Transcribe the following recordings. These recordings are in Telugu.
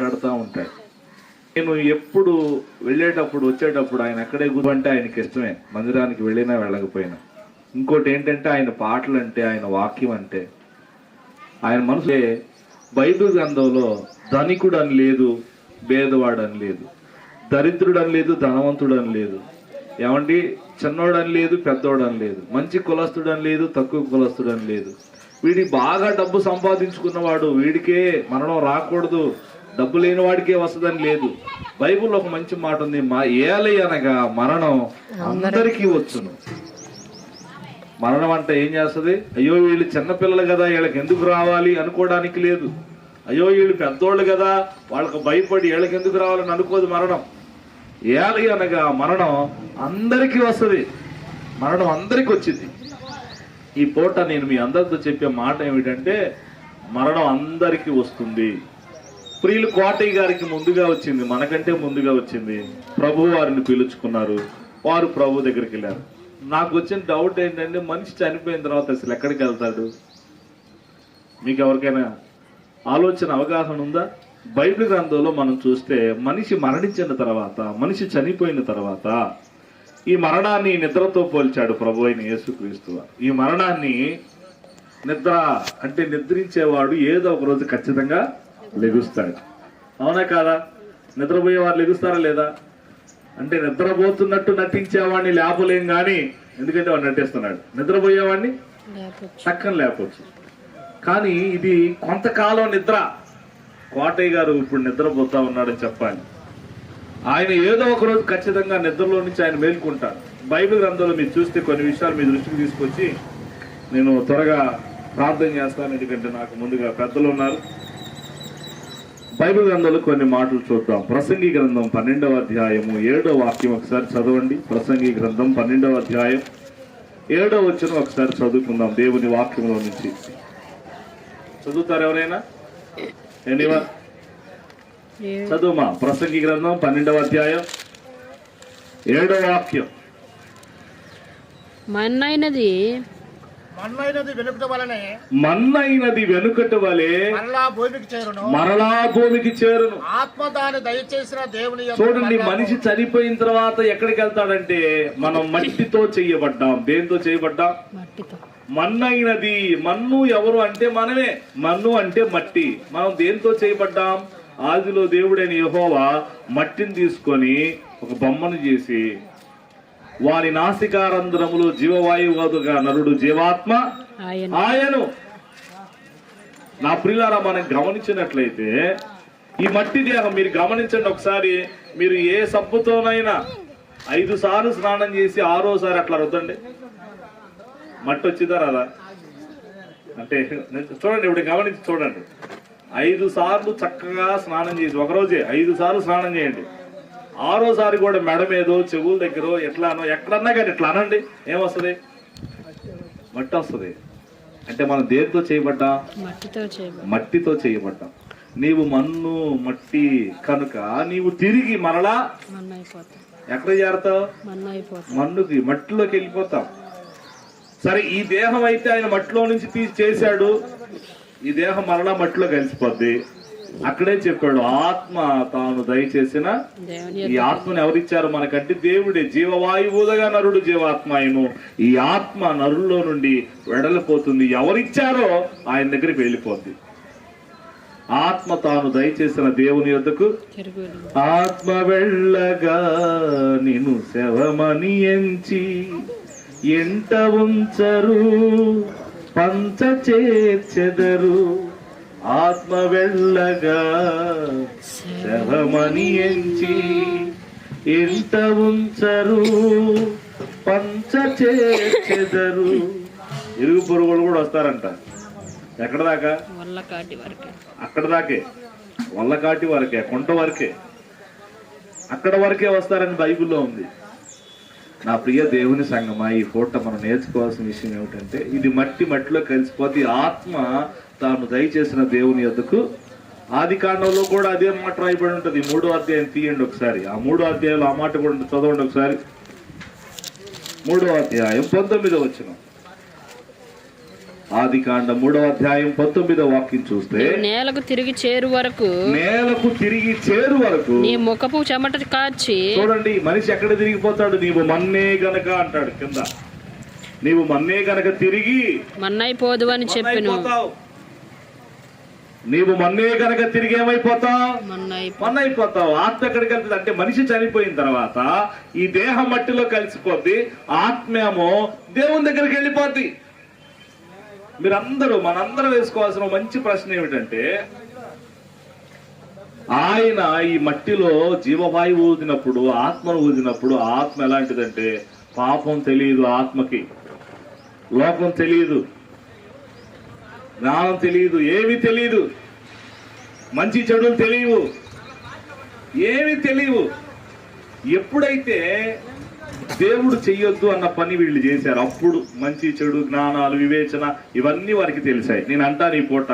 మాట్లాడుతూ ఉంటాడు. నేను ఎప్పుడు వెళ్ళేటప్పుడు వచ్చేటప్పుడు ఆయన అక్కడే కూర్చుంటే ఆయనకి ఇష్టమే. మందిరానికి వెళ్ళినా వెళ్ళకపోయినా. ఇంకోటి ఏంటంటే ఆయన పాటలు అంటే ఆయన వాక్యం అంటే ఆయన మనసు బైబిల్ గ్రంథంలో ధనికుడు అని లేదు భేదవాడు అని లేదు. దరిద్రుడు అని లేదు ధనవంతుడు అని లేదు. ఏమండి? చిన్నోడు అని లేదు పెద్దోడు అని లేదు. మంచి కులస్తుడు అని లేదు తక్కువ కులస్తుడు అని లేదు. వీడి బాగా డబ్బు సంపాదించుకున్నవాడు వీడికే మరణం రాకూడదు. డబ్బు లేని వాడికే వస్తుందని లేదు. బైబుల్ ఒక మంచి మాట ఉంది మా ఏలి అనగా మరణం అందరికీ వచ్చును. మరణం అంటే ఏం చేస్తుంది? అయ్యో వీళ్ళు చిన్నపిల్లలు కదా వీళ్ళకి ఎందుకు రావాలి అనుకోవడానికి లేదు. అయ్యో వీళ్ళు పెద్దోళ్ళు కదా వాళ్ళకి భయపడి వీళ్ళకి ఎందుకు రావాలని అనుకోదు మరణం. ఏలి అనగా మరణం అందరికీ వస్తుంది. మరణం అందరికీ వచ్చింది. ఈ పూట నేను మీ అందరితో చెప్పే మాట ఏమిటంటే మరణం అందరికీ వస్తుంది. ప్రియులు కోటయ్య గారికి ముందుగా వచ్చింది మనకంటే ముందుగా వచ్చింది. ప్రభు వారిని పిలుచుకున్నారు. వారు ప్రభు దగ్గరికి వెళ్ళారు. నాకు వచ్చిన డౌట్ ఏంటంటే మనిషి చనిపోయిన తర్వాత అసలు ఎక్కడికి వెళ్తాడు? మీకు ఎవరికైనా ఆలోచన అవగాహన ఉందా? బైబిల్ గ్రంథంలో మనం చూస్తే మనిషి మరణించిన తర్వాత మనిషి చనిపోయిన తర్వాత ఈ మరణాన్ని నిద్రతో పోల్చాడు ప్రభు అయిన యేసుక్రీస్తు. ఈ మరణాన్ని నిద్ర అంటే నిద్రించేవాడు ఏదో ఒక రోజు ఖచ్చితంగా లెగుస్తాడు అవునా కాదా? నిద్రపోయేవారు లెగుస్తారా లేదా? అంటే నిద్రపోతున్నట్టు నటించేవాడిని లేపలేం కానీ ఎందుకంటే వాడు నటిస్తున్నాడు. నిద్రపోయేవాడిని చక్కని లేపవచ్చు కానీ ఇది కొంతకాలం నిద్ర. కోటయ్య గారు ఇప్పుడు నిద్రపోతా ఉన్నాడని చెప్పాలి. ఆయన ఏదో ఒక రోజు ఖచ్చితంగా నిద్రలో నుంచి ఆయన మేల్కొంటాడు. బైబిల్ గ్రంథంలో మీరు చూస్తే కొన్ని విషయాలు మీ దృష్టికి తీసుకొచ్చి నేను త్వరగా ప్రార్థన చేస్తాను. ఎందుకంటే నాకు ముందుగా పెద్దలు ఉన్నారు. బైబిల్ గ్రంథంలో కొన్ని మాటలు చూద్దాం. ప్రసంగి గ్రంథం పన్నెండవ అధ్యాయము ఏడవ వాక్యం ఒకసారి చదవండి. ప్రసంగి గ్రంథం పన్నెండవ అధ్యాయం ఏడవ వచ్చిన ఒకసారి చదువుకుందాం దేవుని వాక్యంలో నుంచి. చదువుతారు ఎవరైనా? ఎనీవన్ చదువుమా? ప్రసంగి గ్రంథం పన్నెండవ అధ్యాయం ఏడవ వాక్యం. మన్నైనది మన్నైనది వెనుకట వలనే మన్నైనది వెనుకట వలె మరలా భూమికి చేరును. మరలా భూమికి చేరును. ఆత్మ దాని దయచేసిన దేవుని చూడండి. మనిషి చనిపోయిన తర్వాత ఎక్కడికి వెళ్తాడంటే మనం మట్టితో చేయబడ్డాం. దేంతో చేయబడ్డాం? మట్టితో. మన్నైనది. మన్ను ఎవరు అంటే మనమే. మన్ను అంటే మట్టి. మనం దేంతో చేయబడ్డాం? ఆదిలో దేవుడైన యెహోవా మట్టిని తీసుకొని ఒక బొమ్మను చేసి వారి నాసికారంధ్రములు జీవవాయువుగా నరుడు జీవాత్మ. ఆయన. నా ప్రియులారా మనం గమనించినట్లయితే ఈ మట్టి దేహం మీరు గమనించండి ఒకసారి మీరు ఏ సబ్బుతోనైనా ఐదు సార్లు స్నానం చేసి ఆరోసారి అట్లా రుద్దండి. మట్టి వచ్చిందా రాదా? అంటే చూడండి ఇప్పుడు గమనించి చూడండి. ఐదు సార్లు చక్కగా స్నానం చేసి ఒకరోజే ఐదు సార్లు స్నానం చేయండి. ఆరోసారి కూడా మెడ మీదో చెవుల దగ్గర ఎట్లానో ఎక్కడన్నా కానీ ఇట్లా అనండి. ఏమొస్తుంది? మట్టి వస్తుంది అంటే మనం దేంతో చేయబడ్డా? మట్టితో చేయబడి మట్టితో చేయబడ్డాం. నీవు మన్ను మట్టి కనుక నీవు తిరిగి మరలా ఎక్కడ చేరతావు? మన్నుకి మట్టిలోకి వెళ్ళిపోతాం. సరే ఈ దేహం అయితే ఆయన మట్టిలో నుంచి తీసి చేశాడు. ఈ దేహం మరలా మట్టిలో కలిసిపోద్ది. అక్కడే చెప్పాడు ఆత్మ తాను దయచేసిన ఈ ఆత్మను ఎవరిచ్చారు మనకంటే? దేవుడే జీవవాయువులుగా నరుడు జీవాత్మాయను. ఈ ఆత్మ నరుల్లో నుండి వెడలిపోతుంది. ఎవరిచ్చారో ఆయన దగ్గరికి వెళ్ళిపోద్ది. ఆత్మ తాను దయచేసిన దేవుని యొద్దకు ఆత్మ వెళ్ళగా నిన్ను శవమని ఎంచి ఎంట ఉంచరు పంచ చేర్చెదరు ఆత్మ వెళ్ళగా శవమని ఎంచి ఎంట ఉంచరు పంచ చేర్చెదరు ఇరుగు పొరుగులు కూడా వస్తారంట. ఎక్కడ దాకా అక్కడ దాకే వల్లకాటి వరకే కుంట వరకే. అక్కడ వరకే వస్తారని బైబిల్లో ఉంది. నా ప్రియ దేవుని సంగమా ఈ ఫోటో మనం నేర్చుకోవాల్సిన విషయం ఏమిటంటే ఇది మట్టి మట్టిలో కలిసిపోతే ఆత్మ తాను దయచేసిన దేవుని యొద్దకు ఆది కాండంలో కూడా అదే మాట రాయబడి ఉంటుంది. మూడో అధ్యాయం తీయండి ఒకసారి. ఆ మూడో అధ్యాయంలో ఆ మాట కూడా. చదవండి ఒకసారి. మూడో అధ్యాయం పంతొమ్మిదో వచ్చిన ఆది కాండ మూడవ అధ్యాయం పంతొమ్మిదవ వాక్యం చూస్తే నేలకు తిరిగి చేరు వరకు నేలకు తిరిగి చేరు వరకు నీ ముఖపు చెమట కాచి చూడండి మనిషి ఎక్కడ తిరిగిపోతాడు? నీవు మన్నే గనక అంటాడు కింద. నీవు మన్నే గనక తిరిగి మన్నైపోదు అని చెప్పెను. నీవు మన్నే గనక తిరిగి ఏమైపోతావు? మన్నైపో మన్నైపోతావు. ఆత్మ ఎక్కడికి వెళ్తుంది? అంటే మనిషి చనిపోయిన తర్వాత ఈ దేహం మట్టిలో కలిసిపోద్ది ఆత్మేమో దేవుని దగ్గరికి వెళ్ళిపోద్ది. మీరందరూ మనందరం వేసుకోవాల్సిన మంచి ప్రశ్న ఏమిటంటే ఆయన ఈ మట్టిలో జీవవాయువు ఊదినప్పుడు ఆత్మను ఊదినప్పుడు ఆత్మ ఎలాంటిదంటే పాపం తెలియదు ఆత్మకి. లోకం తెలియదు. జ్ఞానం తెలియదు ఏమి తెలియదు మంచి చెడులు తెలియవు. ఏమి తెలియవు. ఎప్పుడైతే దేవుడు చెయ్యొద్దు అన్న పని వీళ్ళు చేశారు అప్పుడు మంచి చెడు జ్ఞానాలు వివేచన ఇవన్నీ వారికి తెలిసాయి. నేను అంటాను ఈ పూట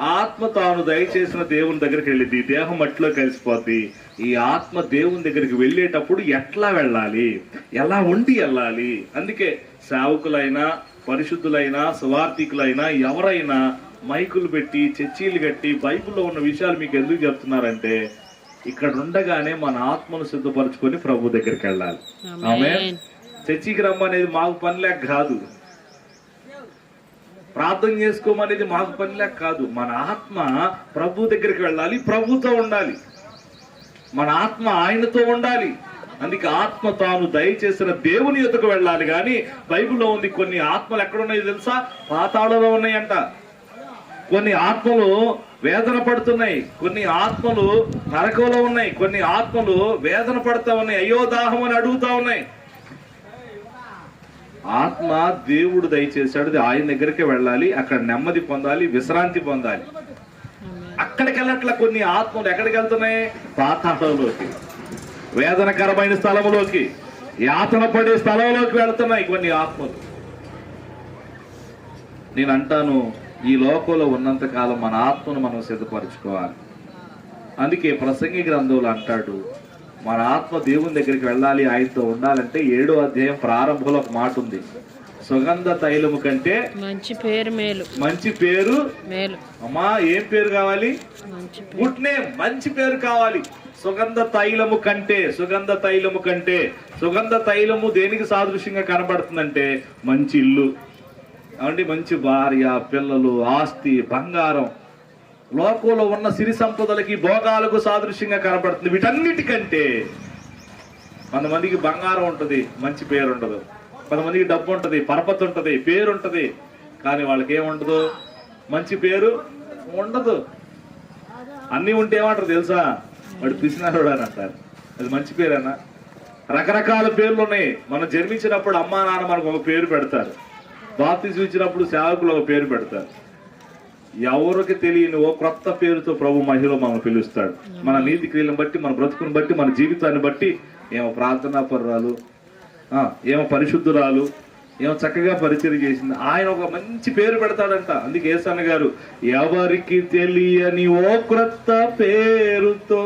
ఆత్మ తాను దయచేసిన దేవుని దగ్గరికి వెళ్ళింది దేహం మట్టిలో కలిసిపోద్ది. ఈ ఆత్మ దేవుని దగ్గరికి వెళ్ళేటప్పుడు ఎట్లా వెళ్ళాలి? ఎలా ఉండి వెళ్ళాలి? అందుకే సేవకులైనా పరిశుద్ధులైనా సువార్థికులైనా ఎవరైనా మైకులు పెట్టి చర్చీలు కట్టి బైబిల్లో ఉన్న విషయాలు మీకు ఎందుకు చెప్తున్నారంటే ఇక్కడ ఉండగానే మన ఆత్మను సిద్ధపరచుకొని ప్రభు దగ్గరికి వెళ్ళాలి. ఆమె. చర్చికి రమ్మనేది మాకు పనిలేక కాదు. ప్రార్థన చేసుకోమనేది మాకు పనిలేక కాదు. మన ఆత్మ ప్రభు దగ్గరికి వెళ్ళాలి ప్రభుతో ఉండాలి. మన ఆత్మ ఆయనతో ఉండాలి. అందుకే ఆత్మ తాను దయచేసిన దేవుని ఎదుకు వెళ్ళాలి కానీ బైబిల్లో ఉంది కొన్ని ఆత్మలు ఎక్కడున్నాయో తెలుసా? పాతాళలో ఉన్నాయంట. కొన్ని ఆత్మలు వేదన పడుతున్నాయి. కొన్ని ఆత్మలు నరకంలో ఉన్నాయి. కొన్ని ఆత్మలు వేదన పడతా ఉన్నాయి. అయ్యో దాహం అని అడుగుతా ఉన్నాయి. ఆత్మ దేవుడు దయచేశాడు. ఆయన దగ్గరికి వెళ్ళాలి. అక్కడ నెమ్మది పొందాలి. విశ్రాంతి పొందాలి. అక్కడికి వెళ్ళట్ల కొన్ని ఆత్మలు ఎక్కడికి వెళ్తున్నాయి? పాతాళంలోకి. వేదనకరమైన స్థలంలోకి యాతన పడే స్థలంలోకి వెళ్తున్నాయి కొన్ని ఆత్మలు. నేను అంటాను ఈ లోకంలో ఉన్నంత కాలం మన ఆత్మను మనం సిద్ధపరచుకోవాలి. అందుకే ప్రసంగి గ్రంథంలో అంటాడు మన ఆత్మ దేవుని దగ్గరికి వెళ్ళాలి ఆయనతో ఉండాలంటే ఏడో అధ్యాయం ప్రారంభంలో ఒక మాట ఉంది. సుగంధ తైలము కంటే మంచి పేరు మేలు. మంచి పేరు మేలు. అమ్మా ఏం పేరు కావాలి? గుడ్ నేమ్ మంచి పేరు కావాలి. సుగంధ తైలము కంటే సుగంధ తైలము కంటే సుగంధ తైలము దేనికి సాదృశ్యంగా కనబడుతుందంటే మంచి ఇల్లు. అవండి మంచి భార్య పిల్లలు ఆస్తి బంగారం. లోకంలో ఉన్న సిరి సంపదలకి భోగాలకు సాదృశ్యంగా కనబడుతుంది. వీటన్నిటికంటే కొంతమందికి బంగారం ఉంటుంది మంచి పేరు ఉండదు కొంతమందికి డబ్బు ఉంటుంది పరపతి ఉంటుంది పేరు ఉంటుంది కానీ వాళ్ళకి ఏముండదు? మంచి పేరు ఉండదు. అన్నీ ఉంటే ఏమంటారు తెలుసా? వాడు పిసినాడు అని అంటారు అది మంచి పేరేనా? రకరకాల పేర్లు ఉన్నాయి మనం జన్మించినప్పుడు అమ్మా నాన్న మనకు ఒక పేరు పెడతారు. బాప్తిజం ఇచ్చినప్పుడు సేవకులు ఒక పేరు పెడతారు. ఎవరికి తెలియని ఓ క్రొత్త పేరుతో ప్రభు మహిళ మనం పిలుస్తాడు. మన నీతి క్రియలను బట్టి మన బ్రతుకుని బట్టి మన జీవితాన్ని బట్టి ఏమో ప్రార్థనా పరురాలు ఏమో పరిశుద్ధురాలు ఏమో చక్కగా పరిచయం చేసింది. ఆయన ఒక మంచి పేరు పెడతాడంట. అందుకే ఏసన్న గారు ఎవరికి తెలియని ఓ క్రొత్త పేరుతో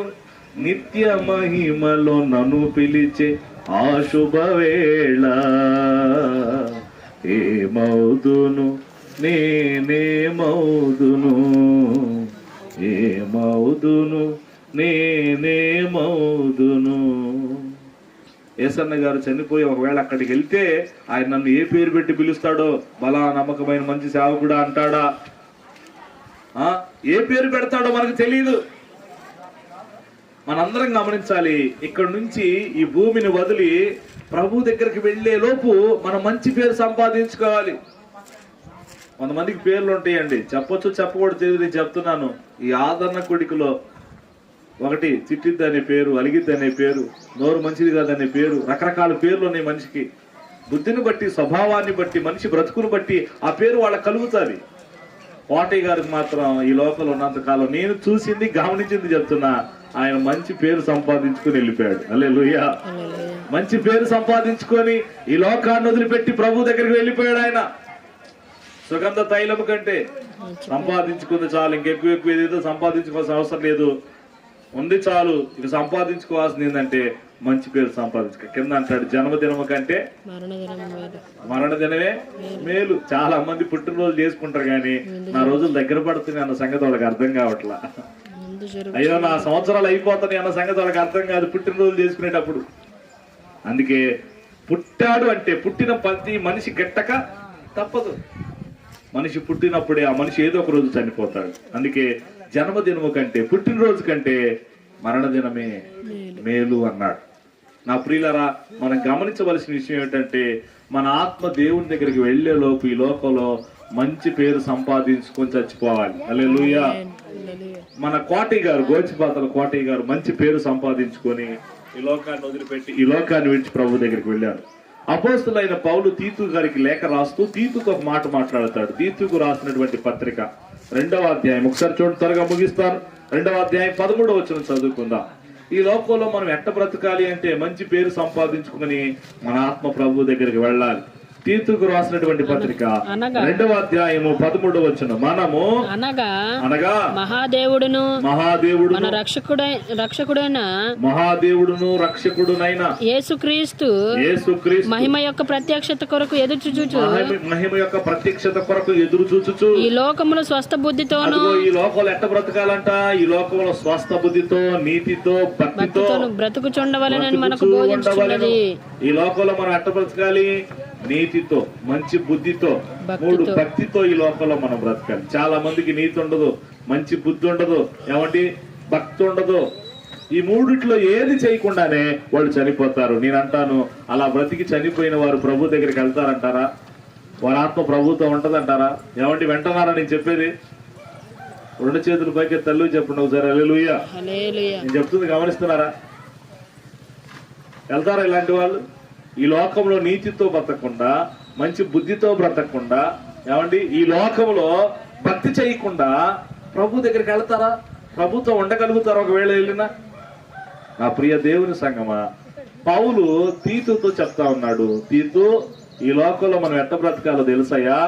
నిత్య మహిమలో నన్ను పిలిచే ఆ శుభవేళ. ఏమవుదును? నేనేమవుదును? ఏమవుదును? నేనేమవుదును? ఏసన్న గారు చనిపోయి ఒకవేళ అక్కడికి వెళ్తే ఆయన నన్ను ఏ పేరు పెట్టి పిలుస్తాడో? బలా నమ్మకమైన మంచి సేవకుడా అంటాడా? ఆ? ఏ పేరు పెడతాడో మనకు తెలియదు మనందరం గమనించాలి ఇక్కడ నుంచి ఈ భూమిని వదిలి ప్రభు దగ్గరికి వెళ్ళే లోపు మనం మంచి పేరు సంపాదించుకోవాలి. కొంతమందికి పేర్లు ఉంటాయండి. చెప్పొచ్చు చెప్పకూడదు తెలియదు చెప్తున్నాను. ఈ ఆదరణ కొడుకులో ఒకటి తిట్టిద్ది అనే పేరు అలిగిద్ది అనే పేరు నోరు మంచిది కాదనే పేరు రకరకాల పేర్లు ఉన్నాయి మనిషికి. బుద్ధిని బట్టి స్వభావాన్ని బట్టి మనిషి బ్రతుకుని బట్టి ఆ పేరు వాళ్ళకి కలుగుతుంది. కోటయ్య గారికి మాత్రం ఈ లోకంలో ఉన్నంత కాలం నేను చూసింది గమనించింది చెప్తున్నా ఆయన మంచి పేరు సంపాదించుకుని వెళ్ళిపోయాడు. అల్లే హల్లెలూయా. మంచి పేరు సంపాదించుకొని ఈ లోకాన్ని వదిలిపెట్టి ప్రభు దగ్గరికి వెళ్ళిపోయాడు ఆయన. సుగంధ తైలము కంటే సంపాదించుకుంది చాలు. ఇంకెక్కువ ఎక్కువ ఏదేదో సంపాదించుకోవాల్సిన అవసరం లేదు. ఉంది చాలు. ఇక సంపాదించుకోవాల్సింది ఏంటంటే మంచి పేరు సంపాదించుకో. కింద అంటాడు జన్మదినము కంటే మరణదినం మేలు. మరణ దినమే మేలు. చాలా మంది పుట్టినరోజు చేసుకుంటారు కానీ నా రోజులు దగ్గర పడుతుంది అన్న సంగతి వాళ్ళకి అర్థం కావట్లా. అయ్యో నా సంవత్సరాలు అయిపోతాయి అన్న సంగతి వాళ్ళకి అర్థం కాదు పుట్టినరోజు చేసుకునేటప్పుడు. అందుకే పుట్టాడు అంటే పుట్టిన ప్రతి మనిషి గట్టక తప్పదు. మనిషి పుట్టినప్పుడే ఆ మనిషి ఏదో ఒక రోజు చనిపోతాడు. అందుకే జన్మదినము కంటే పుట్టినరోజు కంటే మరణదినమే మేలు అన్నాడు. నా ప్రియులరా మనం గమనించవలసిన విషయం ఏంటంటే మన ఆత్మ దేవుని దగ్గరికి వెళ్ళే లోపు ఈ లోకంలో మంచి పేరు సంపాదించుకొని చచ్చిపోవాలి. అలే లూయా మన కోటయ్య గారు గోచిపాతల కోటయ్య గారు మంచి పేరు సంపాదించుకొని ఈ లోకాన్ని వదిలిపెట్టి ఈ లోకాన్ని విడిచి ప్రభు దగ్గరికి వెళ్ళారు. అపోస్తులైన పౌలు తీతు గారికి లేఖ రాస్తూ తీతుకు ఒక మాట మాట్లాడతాడు. తీతుకు రాసినటువంటి పత్రిక రెండవ అధ్యాయం. ఒకసారి చూడండి త్వరగా ముగిస్తాను. రెండవ అధ్యాయం పదమూడవ వచ్చిన చదువుకుందాం. ఈ లోకంలో మనం ఎట్ట బ్రతకాలి అంటే మంచి పేరు సంపాదించుకుని మన ఆత్మ ప్రభు దగ్గరికి వెళ్ళాలి. తీతుకు రాసినటువంటి పత్రిక అనగా రెండవ అధ్యాయము పదమూడవ వచ్చిన మనము అనగా అనగా మహాదేవుడును మహాదేవుడు మన రక్షకుడై రక్షకుడైన మహాదేవుడును రక్షకుడునైన యేసుక్రీస్తు యేసుక్రీస్తు మహిమ యొక్క ప్రత్యక్షత కొరకు ఎదురు చూచు మహిమ యొక్క ప్రత్యక్షత కొరకు ఎదురు చూచుచు. ఈ లోకములు స్వస్థ బుద్ధితోను అదిగో ఈ లోకంలో ఎట్ట బ్రతకాలంట? ఈ లోకంలో స్వస్థ బుద్ధితో నీతితో భక్తితో బ్రతుకుచుండవలనని మనకు ఉండవలెను. ఈ లోకంలో మనం ఎట్ట బ్రతకాలి? నీతితో మంచి బుద్ధితో. మూడు భక్తితో ఈ లోకంలో మనం బ్రతకాలి. చాలా మందికి నీతి ఉండదు మంచి బుద్ధి ఉండదు. ఏమంటే భక్తి ఉండదు. ఈ మూడిట్లో ఏది చేయకుండానే వాళ్ళు చనిపోతారు. నేను అంటాను అలా బ్రతికి చనిపోయిన వారు ప్రభు దగ్గరికి వెళ్తారంటారా? వారి ఆత్మ ప్రభుత్వం ఉంటదంటారా? ఏమంటే వెంటనారా నేను చెప్పేది? రెండు చేతులు పైకి తల్లు చెప్పండి ఒకసారి. అల్లెలుయ్యా నేను చెప్తుంది గమనిస్తున్నారా? వెళ్తారా ఇలాంటి వాళ్ళు? ఈ లోకంలో నీతితో బ్రతకుండా మంచి బుద్ధితో బ్రతకకుండా ఏమండి? ఈ లోకంలో భక్తి చేయకుండా ప్రభు దగ్గరికి వెళ్తారా? ప్రభుతో ఉండగలుగుతారా ఒకవేళ వెళ్ళినా? నా ప్రియ దేవుని సంగమా పౌలు తీతుతో చెప్తా ఉన్నాడు తీతు ఈ లోకంలో మనం ఎట్ట బ్రతకాలో తెలుసయ్యా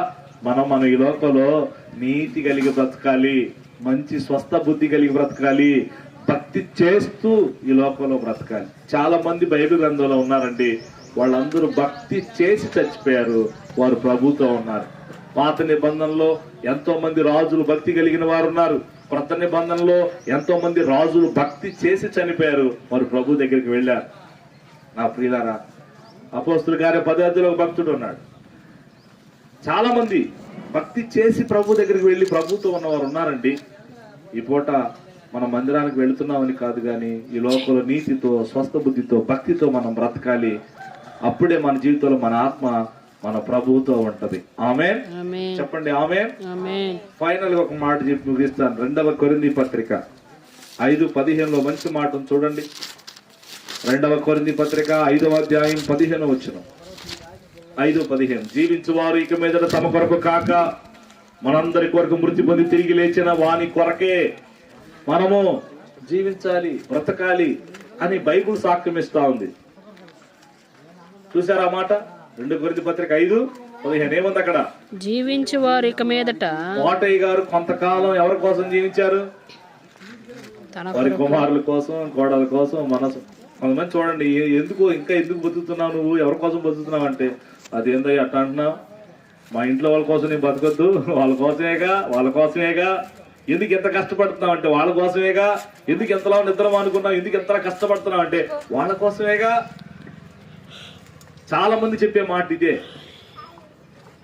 మనం మనం ఈ లోకంలో నీతి కలిగి బ్రతకాలి మంచి స్వస్థ బుద్ధి కలిగి బ్రతకాలి భక్తి చేస్తూ ఈ లోకంలో బ్రతకాలి. చాలా మంది బైబిల్ గ్రంథంలో ఉన్నారండి వాళ్ళందరూ భక్తి చేసి చచ్చిపోయారు. వారు ప్రభుతో ఉన్నారు. పాత నిబంధనలో ఎంతో మంది రాజులు భక్తి కలిగిన వారు ఉన్నారు. కొత్త నిబంధనలో ఎంతో మంది రాజులు భక్తి చేసి చనిపోయారు. వారు ప్రభు దగ్గరికి వెళ్ళారు. నా ప్రియులారా అపోస్తుల గారి పదార్థులు ఒక భక్తుడు ఉన్నాడు. చాలా మంది భక్తి చేసి ప్రభు దగ్గరికి వెళ్ళి ప్రభుతో ఉన్నవారు ఉన్నారండి. ఈ పూట మన మందిరానికి వెళుతున్నామని కాదు కానీ ఈ లోకంలో నీతితో స్వస్థ బుద్ధితో భక్తితో మనం బ్రతకాలి. అప్పుడే మన జీవితంలో మన ఆత్మ మన ప్రభువుతో ఉంటది. ఆమె చెప్పండి ఆమె ఫైనల్గా ఒక మాట చెప్పి ముగిస్తాను. రెండవ కొరింది పత్రిక. ఐదు పదిహేనులో మంచి మాటను చూడండి. రెండవ కొరింది పత్రిక ఐదవ అధ్యాయం పదిహేను వచ్చిన ఐదు పదిహేను. జీవించువారు ఇక మీద తమ కొరకు కాక మనందరి కొరకు మృతి పొంది తిరిగి లేచిన వాని కొరకే మనము జీవించాలి బ్రతకాలి అని బైబుల్ సాక్ష్యం ఇస్తా ఉంది. చూసారా మాట? రెండు కొరింది పత్రిక ఐదు పదిహేను ఏముంది అక్కడ? జీవించు వారు ఇక మీదట కోటయ్య గారు కొంతకాలం ఎవరి కోసం జీవించారు? వారి కుమారుల కోసం కోడల కోసం మనసు. కొంతమంది చూడండి ఎందుకు ఇంకా ఎందుకు బతుకుతున్నావు నువ్వు? ఎవరి కోసం బతుకుతున్నావు అంటే అదేందో అట్ట అంటున్నావు? మా ఇంట్లో వాళ్ళ కోసం నేను బతకొద్దు వాళ్ళ కోసమేగా వాళ్ళ కోసమేగా. ఎందుకు ఎంత కష్టపడుతున్నావు అంటే వాళ్ళ కోసమేగా. ఎందుకు ఎంతలా నిద్ర అనుకున్నావు ఎందుకు ఎంతలా కష్టపడుతున్నావు అంటే వాళ్ళ కోసమేగా. చాలా మంది చెప్పే మాట ఇదే.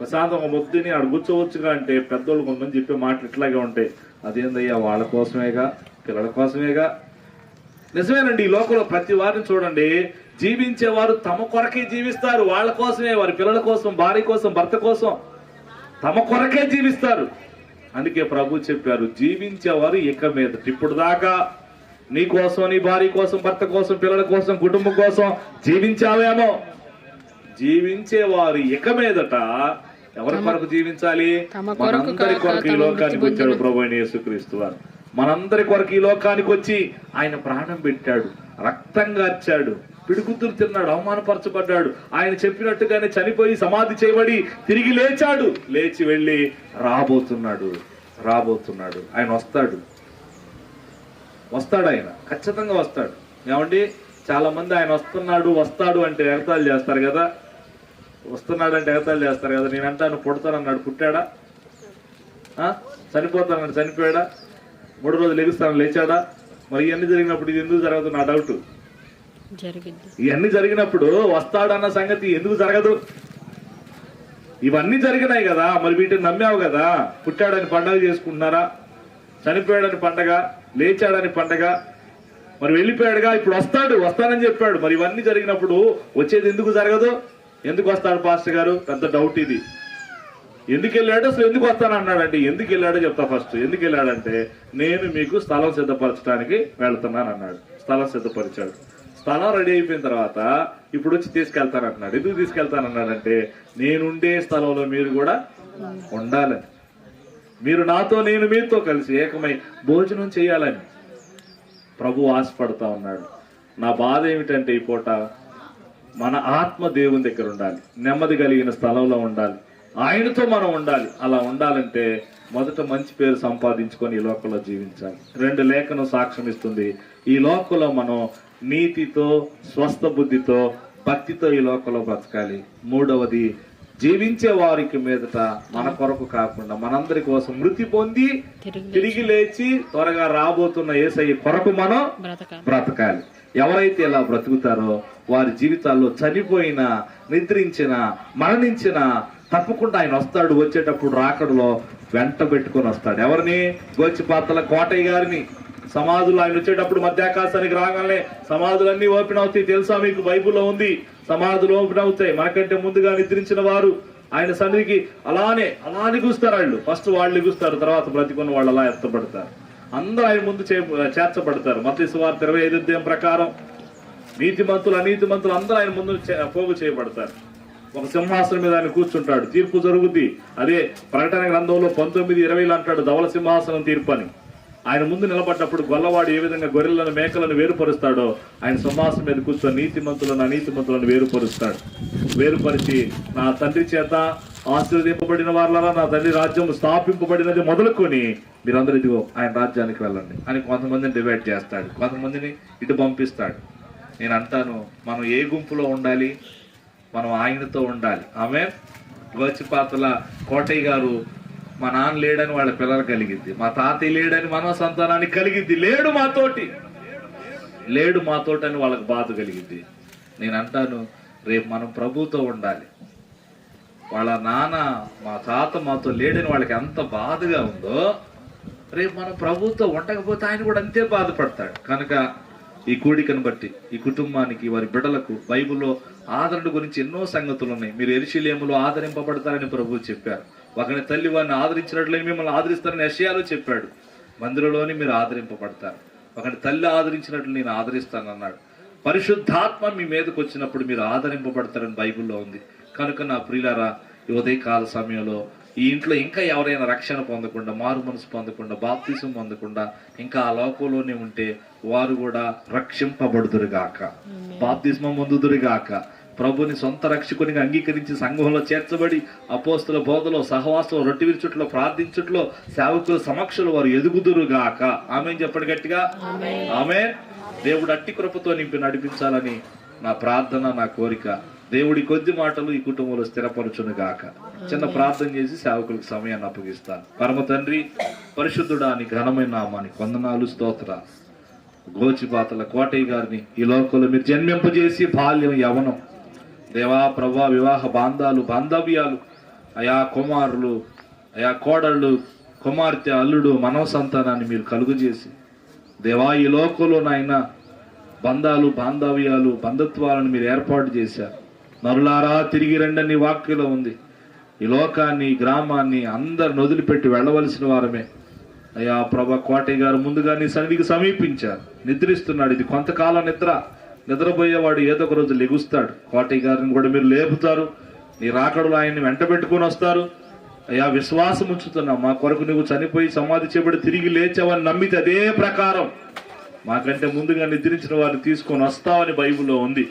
ప్రశాంతం ఒక ముద్దుని ఆడ కూర్చోవచ్చుగా అంటే పెద్దోళ్ళు కొంతమంది చెప్పే మాటలు ఇట్లాగే ఉంటాయి. అదేందయ్యా వాళ్ళ కోసమేగా పిల్లల కోసమేగా? నిజమేనండి ఈ లోకంలో ప్రతి వారిని చూడండి. జీవించేవారు తమ కొరకే జీవిస్తారు. వాళ్ళ కోసమే వారి పిల్లల కోసం భార్య కోసం భర్త కోసం తమ కొరకే జీవిస్తారు. అందుకే ప్రభు చెప్పారు జీవించేవారు ఇక మీద ఇప్పుడు దాకా నీ కోసం నీ భార్య కోసం భర్త కోసం పిల్లల కోసం కుటుంబం కోసం జీవించావేమో? జీవించేవారు ఇక మీదట ఎవరి కొరకు జీవించాలి? మనందరి కొరకు ఈ లోకానికి వచ్చాడు ప్రభు యేసుక్రీస్తు వారు. మనందరి కొరకు ఈ లోకానికి వచ్చి ఆయన ప్రాణం పెట్టాడు రక్తం గార్చాడు పిడుగుతులు తిన్నాడు అవమానపరచబడ్డాడు. ఆయన చెప్పినట్టుగానే చనిపోయి సమాధి చేయబడి తిరిగి లేచాడు. లేచి వెళ్ళి రాబోతున్నాడు రాబోతున్నాడు. ఆయన వస్తాడు. వస్తాడు ఆయన. ఖచ్చితంగా వస్తాడు. ఏమండి? చాలా మంది ఆయన వస్తున్నాడు వస్తాడు అంటే ఎగతాళి చేస్తారు కదా. వస్తున్నాడు అంటే ఎగతాళి చేస్తారు కదా నేను అంటాను పుడతానన్నాడు పుట్టాడా? ఆ? చనిపోతానన్నాడు చనిపోయాడా? మూడు రోజులు ఎగుస్తాను లేచాడా? మరి ఇవన్నీ జరిగినప్పుడు ఇది ఎందుకు జరగదు నా డౌట్ జరిగింది ఇవన్నీ జరిగినప్పుడు వస్తాడన్న సంగతి ఎందుకు జరగదు? ఇవన్నీ జరిగినాయి కదా మరి వీటిని నమ్మావు కదా? పుట్టాడని పండగ చేసుకుంటున్నారా? చనిపోయాడని పండగ లేచాడని పండగ మరి వెళ్ళిపోయాడుగా ఇప్పుడు వస్తాడు వస్తానని చెప్పాడు. మరి ఇవన్నీ జరిగినప్పుడు వచ్చేది ఎందుకు జరగదు? ఎందుకు వస్తాడు పాస్టర్ గారు? పెద్ద డౌట్ ఇది. ఎందుకు వెళ్ళాడు? అసలు ఎందుకు వస్తాను వస్తానన్నాడంటే ఎందుకు వెళ్ళాడో చెప్తా ఫస్ట్ ఎందుకు వెళ్ళాడంటే నేను మీకు స్థలం సిద్ధపరచడానికి వెళ్తున్నాను అన్నాడు. స్థలం సిద్ధపరిచాడు. స్థలం రెడీ అయిపోయిన తర్వాత ఇప్పుడు వచ్చి తీసుకెళ్తానంటున్నాడు ఎందుకు తీసుకెళ్తానన్నాడంటే నేనుండే స్థలంలో మీరు కూడా ఉండాలని. మీరు నాతో నేను మీతో కలిసి ఏకమై భోజనం చేయాలని ప్రభు ఆశపడతా ఉన్నాడు. నా బాధ ఏమిటంటే ఈ పూట మన ఆత్మ దేవుని దగ్గర ఉండాలి. నెమ్మది కలిగిన స్థలంలో ఉండాలి. ఆయనతో మనం ఉండాలి. అలా ఉండాలంటే మొదట మంచి పేరు సంపాదించుకొని ఈ లోకంలో జీవించాలి. రెండు లేఖనం సాక్ష్యం ఇస్తుంది. ఈ లోకంలో మనం నీతితో స్వస్థ బుద్ధితో భక్తితో ఈ లోకంలో బ్రతకాలి. మూడవది జీవించే వారికి మీదట మన కొరకు కాకుండా మనందరి కోసం మృతి పొంది తిరిగి లేచి త్వరగా రాబోతున్న ఏసయ్య కొరకు మనం బ్రతకాలి. బ్రతకాలి. ఎవరైతే ఇలా బ్రతుకుతారో వారి జీవితాల్లో చనిపోయిన నిద్రించిన మరణించిన తప్పకుండా ఆయన వస్తాడు. వచ్చేటప్పుడు రాకడలో వెంట పెట్టుకొని వస్తాడు. ఎవరిని? గోచిపాతల కోటయ్య గారిని. సమాధులు ఆయన వచ్చేటప్పుడు మధ్యాకాశానికి రాగానే సమాధులన్నీ ఓపెన్ అవుతాయి. తెలుసా మీకు? బైబిల్లో ఉంది. సమాధులు ఓపెన్ అవుతాయి. మనకంటే ముందుగా నిద్రించిన వారు ఆయన సన్నిధికి అలానే అలా కూస్తారు వాళ్ళు. ఫస్ట్ వాళ్ళు కూస్తారు తర్వాత బ్రతికున్న వాళ్ళు అలా ఎత్తపడతారు అందరూ ఆయన ముందు చే- చేర్చబడతారు. మత సువార్త ఇరవై ఐదు అధ్యాయం ప్రకారం నీతిమంతులు అనీతిమంతులు అందరూ ఆయన ముందు చే- పోగు చేయబడతారు. ఒక సింహాసనం మీద ఆయన కూర్చుంటాడు. తీర్పు జరుగుద్ది. అదే ప్రకటన గ్రంథంలో పంతొమ్మిది ఇరవైలో అంటాడు ధవల సింహాసనం తీర్పు అని. ఆయన ముందు నిలబడ్డప్పుడు గొల్లవాడు ఏ విధంగా గొర్రెలను మేకలను వేరుపరుస్తాడో ఆయన సింహాసనం మీద కూర్చొని నీతిమంతులను అనీతిమంతులను వేరుపరుస్తాడు. వేరుపరిచి నా తండ్రి చేత ఆశీర్వదింపబడిన వారులారా నా తండ్రి రాజ్యం స్థాపింపబడినది మొదలుకొని మీరందరూ ఇదిగో ఆయన రాజ్యానికి వెళ్ళండి. అని కొంతమందిని డివైడ్ చేస్తాడు. కొంతమందిని ఇటు పంపిస్తాడు. నేను అంటాను మనం ఏ గుంపులో ఉండాలి? మనం ఆయనతో ఉండాలి. ఆమె గోచిపాతల కోటయ్య గారు మా నాన్న లేడని వాళ్ళ పిల్లలు కలిగింది మా తాతయ్య లేడని మన సంతానానికి కలిగిద్ది. లేడు మాతోటి. లేడు మాతోటి అని వాళ్ళకి బాధ కలిగిద్ది. నేను అంటాను రేపు మనం ప్రభుతో ఉండాలి. వాళ్ళ నాన్న మా తాత మాతో లేడని వాళ్ళకి ఎంత బాధగా ఉందో రేపు మనం ప్రభుతో ఉండకపోతే ఆయన కూడా అంతే బాధపడతాడు. కనుక ఈ కూడికను బట్టి ఈ కుటుంబానికి వారి బిడ్డలకు బైబిల్లో ఆదరణ గురించి ఎన్నో సంగతులు ఉన్నాయి. మీరు ఎరిశీలేములో ఆదరింపబడతారని ప్రభు చెప్పారు. ఒకని తల్లి వారిని ఆదరించినట్లే మిమ్మల్ని ఆదరిస్తారని యషయాలో చెప్పాడు. మందిరంలోని మీరు ఆదరింపబడతారు. ఒకని తల్లి ఆదరించినట్లు నేను ఆదరిస్తానన్నాడు పరిశుద్ధాత్మ మీ మీదకి వచ్చినప్పుడు మీరు ఆదరింపబడతారని బైబిల్లో ఉంది. కనుక నా ప్రియులారా ఈ ఉదయకాల సమయంలో ఈ ఇంట్లో ఇంకా ఎవరైనా రక్షణ పొందకుండా మారు మనసు పొందకుండా బాప్తిసం పొందకుండా ఇంకా ఆ లోకంలోనే ఉంటే వారు కూడా రక్షింపబడుదురుగాక. బాప్తిస్మం పొందుదురుగాక. ప్రభుని సొంత రక్షకునిగా అంగీకరించి సంఘంలో చేర్చబడి అపోస్తుల బోధలో సహవాసం రొట్టె విరుచుట్లో ప్రార్థించుట్లో సేవకుల సమక్షంలో వారు ఎదుగుదురుగాక. ఆమె చెప్పండి గట్టిగా. ఆమె దేవుడు అట్టి కృపతో నింపి నడిపించాలని నా ప్రార్థన నా కోరిక. దేవుడి కొద్ది మాటలు ఈ కుటుంబంలో స్థిరపరచును గాక చిన్న ప్రార్థన చేసి సేవకులకు సమయాన్ని అప్పగిస్తాను. పరమ తండ్రి పరిశుద్ధుడా నీ ఘనమైన నామానికి వందనాలు స్తోత్ర గోచిపాతల కోటయ్య గారిని ఈ లోకంలో మీరు జన్మింపజేసి బాల్యం యవనం దేవా ప్రభా వివాహ బాంధాలు బాంధవ్యాలు అయా కుమారులు అయా కోడళ్ళు కుమార్తె అల్లుడు మనవ సంతానాన్ని మీరు కలుగుజేసి దేవా ఈ లోకంలో నాయన బంధాలు బాంధవ్యాలు బంధుత్వాలను మీరు ఏర్పాటు చేశారు. నరులారా తిరిగి రెండని వాక్యలో ఉంది. ఈ లోకాన్ని గ్రామాన్ని అందరు వదిలిపెట్టి వెళ్ళవలసిన వారమే. అయ్యా ప్రభా కోటయ్య గారు ముందుగా నీ సన్నిధికి సమీపించారు. నిద్రిస్తున్నాడు. ఇది కొంతకాలం నిద్ర. నిద్రపోయేవాడు ఏదో ఒక రోజు లెగుస్తాడు. కోటయ్య గారిని కూడా మీరు లేపుతారు. నీ రాకడలు ఆయన్ని వెంట పెట్టుకొని వస్తారు. అయ్యా విశ్వాసం ఉంచుతున్నావు. మా కొరకు నువ్వు చనిపోయి సమాధి చేయబడి తిరిగి లేచావని నమ్మితే అదే ప్రకారం. మాకంటే ముందుగా నిద్రించిన వారిని తీసుకొని వస్తామని బైబిల్లో ఉంది.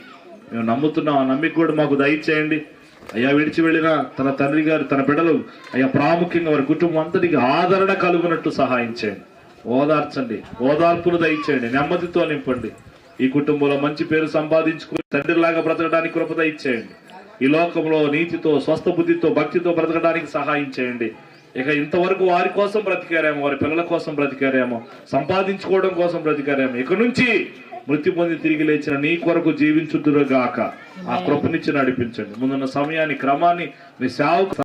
మేము నమ్ముతున్నాం. ఆ నమ్మిక కూడా మాకు దయచేయండి. అయ్యా విడిచి వెళ్ళిన తన తండ్రి గారు తన బిడ్డలు అయ్యా ప్రాముఖ్యంగా వారి కుటుంబం అంతటికి ఆదరణ కలుగునట్టు సహాయం చేయండి. ఓదార్చండి. ఓదార్పులు దయచేయండి. నెమ్మదితో నింపండి. ఈ కుటుంబంలో మంచి పేరు సంపాదించుకుని తండ్రిలాగా బ్రతకడానికి కృపద ఇచ్చేయండి. ఈ లోకంలో నీతితో స్వస్థ బుద్ధితో భక్తితో బ్రతకడానికి సహాయం చేయండి. ఇక ఇంతవరకు వారి కోసం బ్రతికారేమో వారి పిల్లల కోసం బ్రతికారేమో సంపాదించుకోవడం కోసం బ్రతికారేమో. ఇక నుంచి మృతి పొంది తిరిగి లేచిన నీ కొరకు జీవించుదురుగాక. ఆ కృపనిచ్చి నడిపించండి. ముందున్న సమయాన్ని క్రమాన్ని మీ సేవకు